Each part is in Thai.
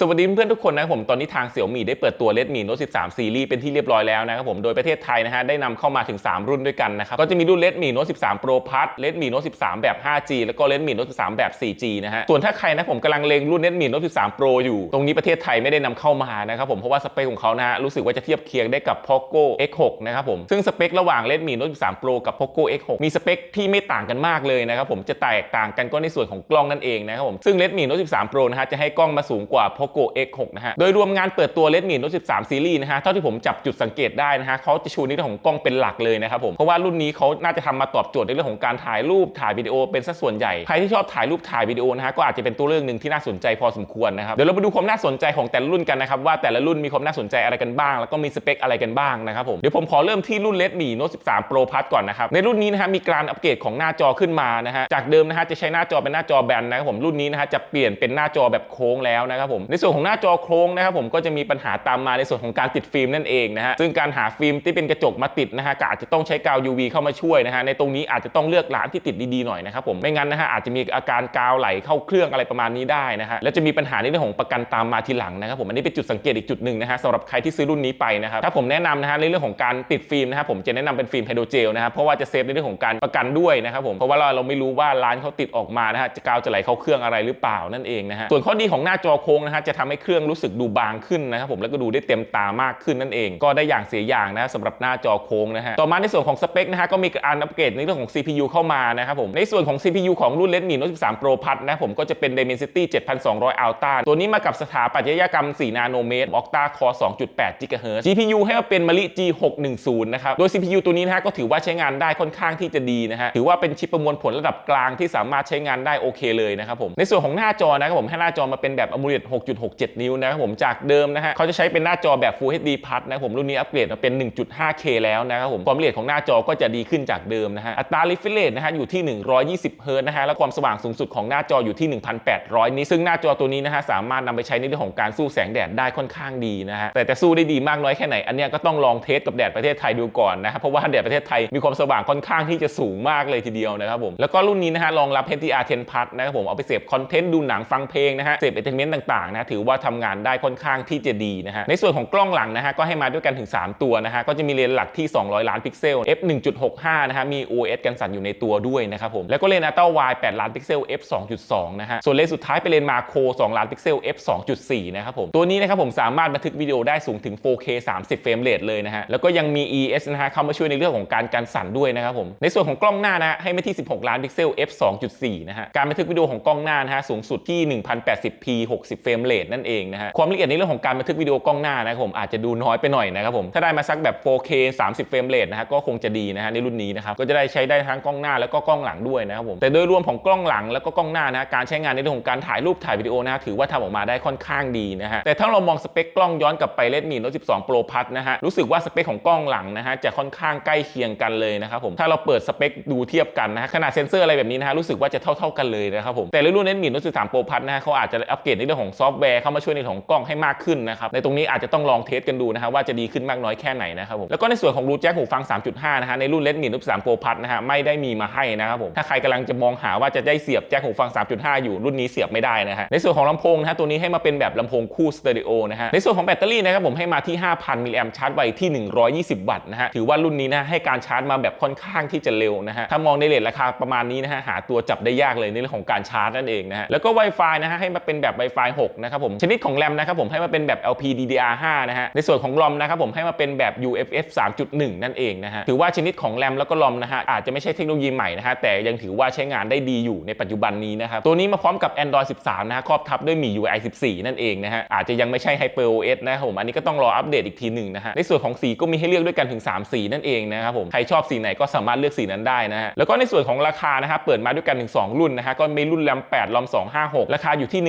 สวัสดีเพื่อนทุกคนนะครับผมตอนนี้ทาง Xiaomi ได้เปิดตัว Redmi Note 13 Series เป็นที่เรียบร้อยแล้วนะครับผมโดยประเทศไทยนะฮะได้นำเข้ามาถึง 3 รุ่นด้วยกันนะครับก็จะมีรุ่น Redmi Note 13 Pro Plus Redmi Note 13 แบบ 5G แล้วก็ Redmi Note 13 แบบ 4G นะฮะส่วนถ้าใครนะผมกำลังเลงรุ่น Redmi Note 13 Pro อยู่ ตรงนี้ประเทศไทยไม่ได้นำเข้ามานะครับผมเพราะว่าสเปคของเขานะฮะรู้สึกว่าจะเทียบเคียงได้กับ Poco X6 นะครับผมซึ่งสเปคระหว่าง Redmi Note 13 Pro กับ Poco X6 มีสเปคที่ไม่ต่างกันมากเลยนะครับผมจะแตกต่างกันก็ในส่วนของกล้องนั่นเองนะครับผมซึ่ง Redmi Note 13 Pro นะฮะจะให้กล้องมาสูงกว่า Poco X6 นะฮะ โดยรวมงานเปิดตัว Redmi Note 13 Series นะฮะ เท่าที่ผมจับจุดสังเกตได้นะฮะเขาจะชูในเรื่องของกล้องเป็นหลักเลยนะครับผม เพราะว่ารุ่นนี้เขาน่าจะทำมาตอบโจทย์ในเรื่องของการถ่ายรูปถ่ายวิดีโอเป็นสัดส่วนใหญ่ ใครที่ชอบถ่ายรูปถ่ายวิดีโอนะฮะก็อาจจะเป็นตัวเลือกหนึ่งที่น่าสนใจพอสมควรนะครับ เดี๋ยวเราไปดูความน่าสนใจของแต่ละรุ่นกันนะครับว่าแต่ละรุ่นมีความน่าสนใจอะไรกันบ้าง แล้วก็มีสเปคอะไรกันบ้างนะครับผม เดี๋ยวผมขอเริ่มที่รุ่น Redmi Note 13 Pro Plus ก่อนนะครับ ในรุ่นนี้นะฮะมีการอัปเกรดของหน้าจอขึ้นมานะฮะ จากเดิมนะฮะจะใช้หน้าจอเป็นหน้าจอแบนนะครับผม รุ่นนี้นะฮะจะเปลี่ยนเป็นหน้าจอแบบโค้งแล้วนะครับผมในส่วนของหน้าจอโค้งนะครับผมก็จะมีปัญหาตามมาในส่วนของการติดฟิล์มนั่นเองนะฮะซึ่งการหาฟิล์มที่เป็นกระจกมาติดนะฮะก็อาจจะต้องใช้กาว UV เข้ามาช่วยนะฮะในตรงนี้อาจจะต้องเลือกร้านที่ติดดีๆหน่อยนะครับผมไม่งั้นนะฮะอาจจะมีอาการกาวไหลเข้าเครื่องอะไรประมาณนี้ได้นะฮะและจะมีปัญหาในเรื่องของประกันตามมาทีหลังนะครับผมอันนี้เป็นจุดสังเกตอีกจุดหนึ่งนะฮะสำหรับใครที่ซื้อรุ่นนี้ไปนะครับถ้าผมแนะนำนะฮะในเรื่องของการติดฟิล์มนะครับผมจะแนะนำเป็นฟิล์มไฮโดรเจลนะครับเพราะว่าจะเซฟในเรื่องของการประกันด้วยนะครับผมเพราะว่าเราไม่รู้ว่าร้านเขาติดออกมานะฮะจะกาวจะไหลเข้าเครื่องอะไรหรือเปล่านั่นเองนะฮะส่วนข้อดีของหน้าจอโค้งนะฮะจะทำให้เครื่องรู้สึกดูบางขึ้นนะครับผมแล้วก็ดูได้เต็มตามากขึ้นนั่นเอง ก็ได้อย่างเสียอย่างนะสำหรับหน้าจอโค้งนะฮะต่อมาในส่วนของสเปคนะฮะก็มีการอัปเกรดในเรื่องของ CPU เข้ามานะครับผมในส่วนของ CPU ของรุ่น Redmi Note 13 Pro Plus นะผมก็จะเป็น Dimensity 7200 Ultra ตัวนี้มากับสถาปัตยกรรม 4 นาโนเมตร Octa Core 2.8 GHz GPU ให้มาเป็น Mali G610 นะครับ โดย CPU ตัวนี้นะฮะก็ถือว่าใช้งานได้ค่อนข้างที่จะดีนะฮะ ถือว่าเป็นชิปประมวลผลระดับกลางที่สามารถใช้งานได้โอเคเลยนะครับผม ในส่วนของหน้าจอนะครับผมให้หน้าจอมาเป็นแบบ AMOLED 6.67 นิ้วนะครับผมจากเดิมนะฮะเขาจะใช้เป็นหน้าจอแบบ Full HD Plus นะครับผมรุ่นนี้อัปเกรดมาเป็น 1.5K แล้วนะครับผมความละเอียดของหน้าจอก็จะดีขึ้นจากเดิมนะฮะอัตรา refresh rate นะฮะอยู่ที่ 120 Hz นะฮะและความสว่างสูงสุดของหน้าจออยู่ที่ 1,800 นี้ซึ่งหน้าจอตัวนี้นะฮะสามารถนำไปใช้ในเรื่องของการสู้แสงแดดได้ค่อนข้างดีนะฮะแต่จะสู้ได้ดีมากน้อยแค่ไหนอันเนี้ยก็ต้องลองเทสกับแดดประเทศไทยดูก่อนนะครับเพราะว่าแดดประเทศไทยมีความสว่างค่อนข้างที่จะสูงมากเลยทีเดียวนะครับผมแล้วก็รุ่นนี้นะฮะรองรับ HDR10 Plus นะครับผมเอาไปเสพคอนเทนต์ดูหนังฟังเพลงนะฮะเสพเอนเตอร์เทนเมนต์ต่างๆนะถือว่าทำงานได้ค่อนข้างที่จะดีนะฮะในส่วนของกล้องหลังนะฮะก็ให้มาด้วยกันถึง 3 ตัวนะฮะก็จะมีเลนส์หลักที่ 200 ล้านพิกเซล f 1.65นะฮะมี OS กันสั่นอยู่ในตัวด้วยนะครับผมแล้วก็เลนส์อัลตร้าไวด์8ล้านพิกเซล f 2.2นะฮะส่วนเลนส์สุดท้ายเป็นเลนส์มาโคร2ล้านพิกเซล f 2.4นะครับผมตัวนี้นะครับผมสามารถบันทึกวิดีโอได้สูงถึง 4K 30 เฟรมเรทเลยนะฮะแล้วก็ยังมี ES นะฮะเข้ามาช่วยในเรื่องของการกันสั่นด้วยนะครับผมในส่วนของกล้องหน้านะให้มาที่ 16 ล้านพิกเซล f 2.4นะฮะการบันทึกวิดีโอของกล้องหน้านะฮะสูงสุดที่ 1080p 60 เฟรมเรทนั่นเองนะฮะความละเอียดในเรื่องของการบันทึกวิดีโอกล้องหน้านะครับผมอาจจะดูน้อยไปหน่อยนะครับผมถ้าได้มาสักแบบ 4K 30 เฟรมเรทนะฮะก็คงจะดีนะฮะในรุ่นนี้นะครับก็จะได้ใช้ได้ทั้งกล้องหน้าแล้วก็กล้องหลังด้วยนะครับผมแต่โดยรวมของกล้องหลังแล้วก็กล้องหน้านะการใช้งานในเรื่องของการถ่ายรูปถ่ายวิดีโอนะถือว่าทำออกมาได้ค่อนข้างดีนะฮะแต่ถ้าเรามองสเปคกล้องย้อนกลับไป Redmi Note 12 Pro Plus นะฮะรู้สึกว่าสเปคของกล้องหลังนะฮะจะค่อนข้างใกล้เคียงกันเลยนะครับผมถ้าเราเปิดสเปคดูเทียบกันนะฮะขนาดเซนเซอร์อะไรแบบนี้นะฮะรู้สึกว่าจะเท่า ๆกันเลยนะครับผมแต่รุ่น Redmi Note 13 Pro Plus นะฮะเขาอาจจะอัปเกรดในเรื่องของซอฟต์แวร์เข้ามาช่วยในของกล้องให้มากขึ้นนะครับในตรงนี้อาจจะต้องลองเทสกันดูนะฮะว่าจะดีขึ้นมากน้อยแค่ไหนนะครับผมแล้วก็ในส่วนของรูแจ็คหูฟัง 3.5 นะฮะในรุ่น Redmi Note 13 Pro Plus นะฮะไม่ได้มีมาให้นะครับผมถ้าใครกำลังจะมองหาว่าจะได้เสียบแจ็คหูฟัง 3.5 อยู่รุ่นนี้เสียบไม่ได้นะฮะในส่วนของลำโพงนะฮะตัวนี้ให้มาเป็นแบบลำโพงคู่สเตอริโอนะฮะในส่วนของแบตเตอรี่นะครับผมให้มาที่ 5,000 มิลลิแอมชาร์จไวที่ 120 วัตต์นะฮะถือว่ารุ่นนี้นะให้การชาร์จมาแบบค่อนข้างที่จะเร็วนะฮะถ้ามองในเลทราคาประมาณนี้นะฮะหาตัวจับได้ยากเลยในเรื่องของการชาร์จนั่นเองนะฮะแล้วก็ Wi-Fi นะฮะให้มาเป็นแบบ Wi-Fi 6นะครับผมชนิดของแรมนะครับผมให้มาเป็นแบบ LPDDR5 นะฮะในส่วนของรอมนะครับผมให้มาเป็นแบบ UFS 3.1 นั่นเองนะฮะถือว่าชนิดของแรมแล้วก็รอมนะฮะอาจจะไม่ใช่เทคโนโลยีใหม่นะฮะแต่ยังถือว่าใช้งานได้ดีอยู่ในปัจจุบันนี้นะครับตัวนี้มาพร้อมกับ Android 13 นะฮะครอบทับด้วยมี UI 14 นั่นเองนะฮะอาจจะยังไม่ใช่ HyperOS นะครับผมอันนี้ก็ต้องรออัปเดตอีกทีหนึ่งนะฮะในส่วนของสีก็มีให้เลือกด้วยกันถึง 3 สีนั่นเองนะครับผมใครชอบสีไหนก็สามารถเลือกสีนั้นได้นะฮะแล้วก็ในส่วนของราคานะฮะเปิดมาด้วยกันถึง2รุ่นนะฮะก็มีรุ่นแรม8รอม256 ราคาอยู่ที่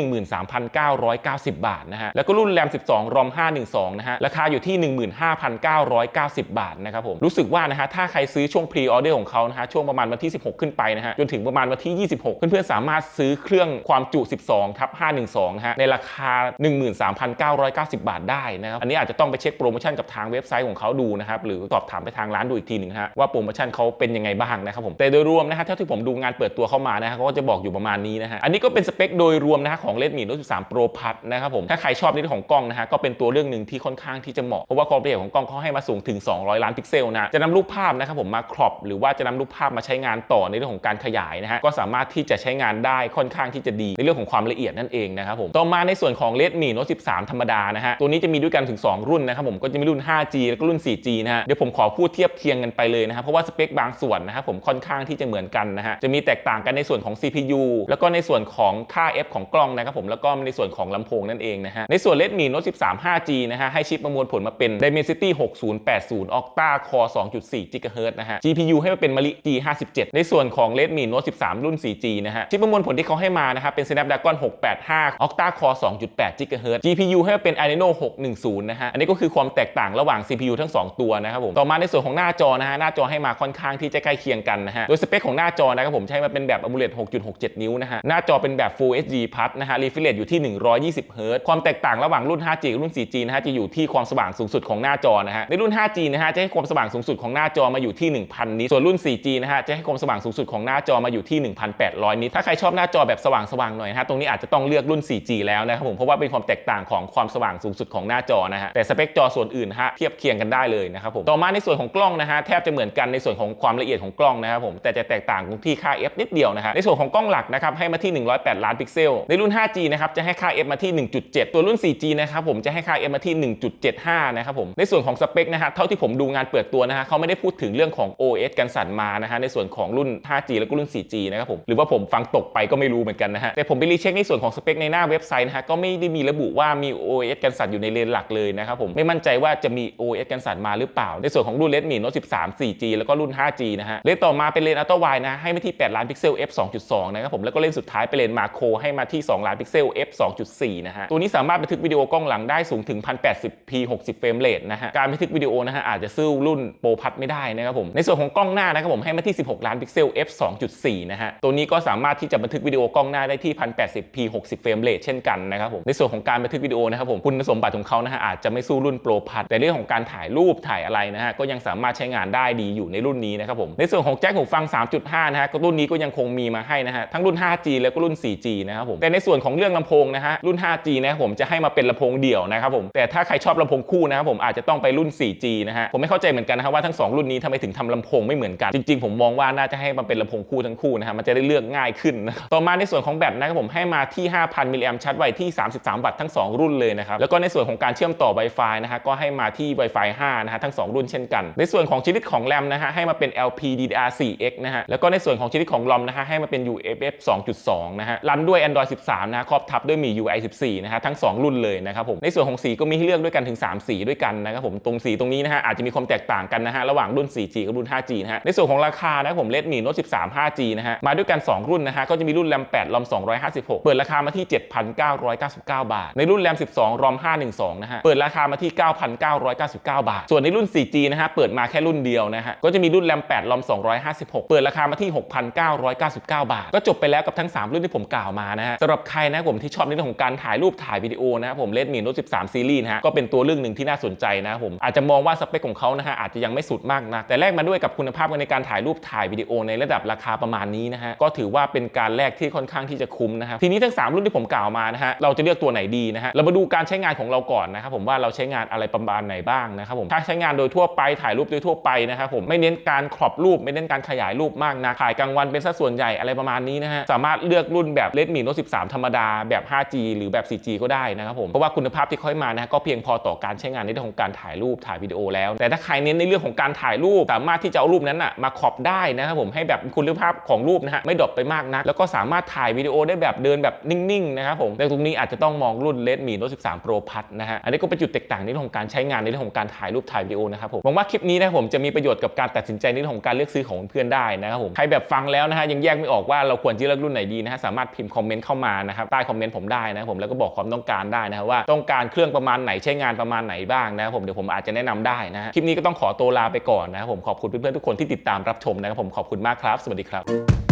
1,990 บาทนะฮะแล้วก็รุ่นแรม 12รอม512 นะฮะราคาอยู่ที่ 15,990 บาทนะครับผมรู้สึกว่านะฮะถ้าใครซื้อช่วงพรีออเดอร์ของเขานะฮะช่วงประมาณวันที่ 16 ขึ้นไปนะฮะจนถึงประมาณวันที่ 26 เพื่อนๆสามารถซื้อเครื่องความจุ 12ทับ512นะฮะในราคา 13,990 บาทได้นะครับอันนี้อาจจะต้องไปเช็คโปรโมชั่นกับทางเว็บไซต์ของเขาดูนะครับหรือสอบถามไปทางร้านดูอีกทีหนึ่งฮะว่าโปรโมชั่นเขาเป็นยังไงบ้างนะครับผมแต่โดยรวมนะฮะเท่าที่ผมดูงานเปิดตัวเข้ามานะฮะเขาก็จะบอกอยู่ประมาณนี้นะฮะอันนี้ก็เป็นสเปคโดยรวมนะฮะของ Redmi Note 13 Pro Plus นะครับผมถ้าใครชอบในเรื่องของกล้องนะฮะก็เป็นตัวเรื่องหนึ่งที่ค่อนข้างที่จะเหมาะเพราะว่าความละเอียดของกล้องเขาให้มาสูงถึง 200 ล้านพิกเซลนะจะนำรูปภาพนะครับผมมาครอปหรือว่าจะนำรูปภาพมาใช้งานต่อในเรื่องของการขยายนะฮะก็สามารถที่จะใช้งานได้ค่อนข้างที่จะดีในเรื่องของความละเอียดนั่นเองนะครับผมต่อมาในส่วนของ Redmi Note 13 ธรรมดานะฮะตัวนี้จะมีด้วยกันถึง 2 รุ่นนะครับผมก็จะมีรุ่น 5G แล้วก็รุ่น 4G นะฮะเดี๋ยวผมขอพูดเทียบเคียงกันไปเลยนะครับเพราะว่าสเปคบางส่วนนะครับผมค่อนข้างที่จะเหมือนกันนะฮะจะมีแตกต่างกันในส่วนของ CPU แล้วก็ในส่วนของค่า f ของกล้องนะครับผมแล้วก็ในส่วนของลำโพงนั่นเองนะฮะ ในส่วน Redmi Note 13 5G นะฮะ ให้ชิปประมวลผลมาเป็น Dimensity 6080 Octa Core 2.4 GHz นะฮะ GPU ให้มาเป็น Mali G57 ในส่วนของ Redmi Note 13 รุ่น 4G นะฮะ ชิปประมวลผลที่เขาให้มานะครับเป็น Snapdragon 685 Octa Core 2.8 GHz GPU ให้มาเป็น Adreno 610 นะฮะ อันนี้ก็คือความแตกต่างระหว่าง CPU ทั้ง 2 ตัวนะครับผม ต่อมาในส่วนของหน้าจอนะฮะ หน้าจอให้มาค่อนข้างที่จะใกล้เคียงกันนะฮะ โดยสเปคของหน้าจอนะครับผมใช้มาเป็นแบบ AMOLED 6.67 นิ้วนะฮะ หน้าจอเป็นแบบ Full HD Plus นะฮะ refresh rate อยู่ที่120 Hz ความแตกต่างระหว่างรุ่น 5G กับรุ่น 4G นะฮะจะอยู่ที่ความสว่างสูงสุดของหน้าจอนะฮะในรุ่น 5G นะฮะจะให้ความสว่างสูงสุดของหน้าจอมาอยู่ที่ 1,000 นิตส่วนรุ่น 4G นะฮะจะให้ความสว่างสูงสุดของหน้าจอมาอยู่ที่ 1,800 นิตถ้าใครชอบหน้าจอแบบสว่างๆหน่อยนะฮะตรงนี้อาจจะต้องเลือกรุ่น 4G แล้วนะครับผมเพราะว่าเป็นความแตกต่างของความสว่างสูงสุดของหน้าจอนะฮะแต่สเปคจอส่วนอื่นฮะเทียบเคียงกันได้เลยนะครับผมต่อมาในส่วนของกล้องนะฮะแทบจะเหมือนกันในส่วนของความละเอียดของกล้องนะครับผมแต่จะแตกต่างตรงที่ค่า f นิดเดียวนะฮะในส่วนของกล้องหลักนะครับให้มาที่ 108 ล้านพิกเซลในรุ่น 5G นะครับจะให้ค่า f มาที่ 1.7 ตัวรุ่น 4G นะครับผมจะให้ค่า f มาที่ 1.75 นะครับผมในส่วนของสเปคนะฮะเท่าที่ผมดูงานเปิดตัวนะฮะเขาไม่ได้พูดถึงเรื่องของ OS กันสั่นมานะฮะในส่วนของรุ่น 5G แล้วก็รุ่น 4G นะครับผมหรือว่าผมฟังตกไปก็ไม่รู้เหมือนกันนะฮะแต่ผมไปรีเช็คในส่วนของสเปคในหน้าเว็บไซต์นะฮะก็ไม่ได้มีระบุว่ามี OS กันสั่นอยู่ในเลนหลักเลยนะครับผมไม่มั่นใจว่าจะมี OS กันสั่นมาหรือเปล่า ในส่วนของรุ่น Redmi Note 13 4G แล้วก็รุ่น 5G นะฮะเลนต่อมาเป็นเลนอัลตร้าไวนะให้มาที่ 8 ล้านพิกเซล f 2.2นะครับผมแล้วก็เลนสุดท้ายเป็นเลนมาโครให้มาที่ 2 ล้านพิกเซล f 2.4นะฮะตัวนี้สามารถบันทึกวิดีโอกล้องหลังได้สูงถึง 1080p 60 เฟรมเรทนะฮะการบันทึกวิดีโอนะฮะอาจจะสู้รุ่นโปรพัดไม่ได้นะครับผมในส่วนของกล้องหน้านะครับผมให้มาที่ 16 ล้านพิกเซล f 2.4นะฮะตัวนี้ก็สามารถที่จะบันทึกวิดีโอกล้องหน้าได้ที่ 1080p 60 เฟรมเรทเช่นกันนะครับผมในส่วนของการบันทึกวิดีโอนะครับผมคุณสมบัติของเขานะฮะอาจจะไม่สู้รุ่นโปรพัดแต่เรื่องของการถ่ายรูปถ่ายอะไรนะฮะก็ยังสามารถใช้งานได้ดีอยู่ในรุ่นนี้นะครับผมในส่วนของแจ็คหูฟัง 3.5 นะฮะก็รุ่นนี้ก็ยังคงมีมาให้นะฮะทั้งรุ่น 5G แล้วก็รุ่น 4G นะครับผมแต่ในส่วนของเรื่องลำโพงนะฮะรุ่น 5G นะครับผมจะให้มาเป็นลำโพงเดี่ยวนะครับผมแต่ถ้าใครชอบลำโพงคู่นะครับผมอาจจะต้องไปรุ่น 4G นะฮะผมไม่เข้าใจเหมือนกันนะฮะว่าทั้งสองรุ่นนี้ทำไมถึงทำลำโพงไม่เหมือนกัน จริงๆ ผมมองว่าน่าจะให้มันเป็นลำโพงคู่ทั้งคู่นะฮะมันจะได้เลือกง่ายขึ้นนะต่อมาในส่วนของแบตนะครับผมให้มาที่ 5,000มิลลิแอมชาร์จไวที่ 33 วัตต์ทั้ง 2 รุ่นเลยนะครับแล้วก็ในส่วนของการเชื่อมต่อ Wi-Fi นะฮะก็ให้มาที่ Wi-Fi 5นะฮะทั้ง 2 รุ่นเช่นกัน ในส่วนของชนิดของแรมนะฮะให้มาเป็น LPDDR4X นะฮะแล้วก็ในส่วนของชนิดของ ROM นะฮะให้มาเป็น UFS 2.2นะฮะรันด้วย Android 13นะครอบทับด้วย MIUI 14 นะฮะทั้ง 2 รุ่นเลยนะครับผมในส่วนของสีก็มีให้เลือกด้วยกันถึง 3 สีด้วยกันนะครับผมตรงสีตรงนี้นะฮะอาจจะมีความแตกต่างกันนะฮะระหว่างรุ่น 4G กับรุ่น 5G นะฮะในส่วนของราคานะครับผม Redmi Note 13 5G นะฮะมาด้วยกัน 2 รุ่นนะฮะก็จะมีรุ่นแรม8 ROM 256 เปิดราคามาที่ 7,999 บาท ในรุ่นแรม12 ROM 512นะฮะเปิดราคามาที่ 9,999 บาท ส่วนในรุ่น 4G นะฮะเปิดมาแค่รุ่นเดียวนะฮะก็จะมีรุ่นแรม8 ROM 256 เปิดราคามาที่ 6,999 บาท ก็จบไปแล้วกับทั้ง 3 รุ่นที่ผมกล่าวมานะฮะสำหรับใครนะผมที่ชอบในเรื่องของการถ่ายรูปถ่ายวิดีโอนะครับผม Redmi Note 13 ซีรีส์นะฮะก็เป็นตัวเรื่องหนึ่งที่น่าสนใจนะครับผมอาจจะมองว่าสเปคของเขานะฮะอาจจะยังไม่สุดมากนะแต่แลกมาด้วยกับคุณภาพในการถ่ายรูปถ่ายวิดีโอในระดับราคาประมาณนี้นะฮะก็ถือว่าเป็นการแลกที่ค่อนข้างที่จะคุ้มนะครับทีนี้ทั้ง 3 รุ่นที่ผมกล่าวมานะฮะเราจะเลือกตัวไหนดีนะฮะเรามาดูการใช้งานของเราก่อนนะครับผมว่าเราใช้งานอะไรประมาณไหนบ้างนะครับผมถ้าใช้งานโดยทั่วไปถ่ายรูปโดยทั่วไปนะครับผมไม่เน้นการครอบรูปไม่เน้นการขยายรูปมากนะถ่ายกลางวันเป็นสัดส่วนใหญ่อะไรประมาณนี้นะฮะสามารถเลือกรุ่นแบบ Redmi Note 13 ธรรมดาแบบ 5G หรือแบบ 4G ก็ได้นะครับผม เพราะว่าคุณภาพที่เขาให้มานะก็เพียงพอต่อการใช้งานในเรื่องของการถ่ายรูปถ่ายวิดีโอแล้ว แต่ถ้าใครเน้นในเรื่องของการถ่ายรูป สามารถที่จะเอารูปนั้นอะมาครอบได้นะครับผมให้แบบคุณภาพของรูปนะฮะไม่ดรอปไปมากนัก แล้วก็สามารถถ่ายวิดีโอได้แบบเดินแบบนิ่งๆนะครับผมแต่ตรงนี้อาจจะต้องมองรุ่น Redmi Note 13 Pro Plus นะฮะอันนี้ก็เป็นจุดแตกต่างในเรื่องของการใช้งานในเรื่องของการถ่ายรูปถ่ายวิดีโอนะครับผมหวังว่าคลิปนี้นะผมจะมีประโยชน์กับการตัดสินใจในเรื่องของการเลือกซื้อของเพื่อนได้นะครับผมใครแบบฟังแล้วนะฮะยังแยกไม่ออกว่าเราควรจะเลือกรุ่นไหนดีนะฮะสามารถพิมพ์คอมเมนต์เข้ามานะครับใต้คอมเมนต์ผมได้นะครับผมแล้วก็บอกความต้องการได้นะครับว่าต้องการเครื่องประมาณไหนใช้งานประมาณไหนบ้างนะครับผมเดี๋ยวผมอาจจะแนะนำได้นะฮะคลิปนี้ก็ต้องขอตัวลาไปก่อนนะครับผมขอบคุณเพื่อนๆทุกคนที่ติดตามรับชมนะครับผมขอบคุณมากครับ สวัสดีครับ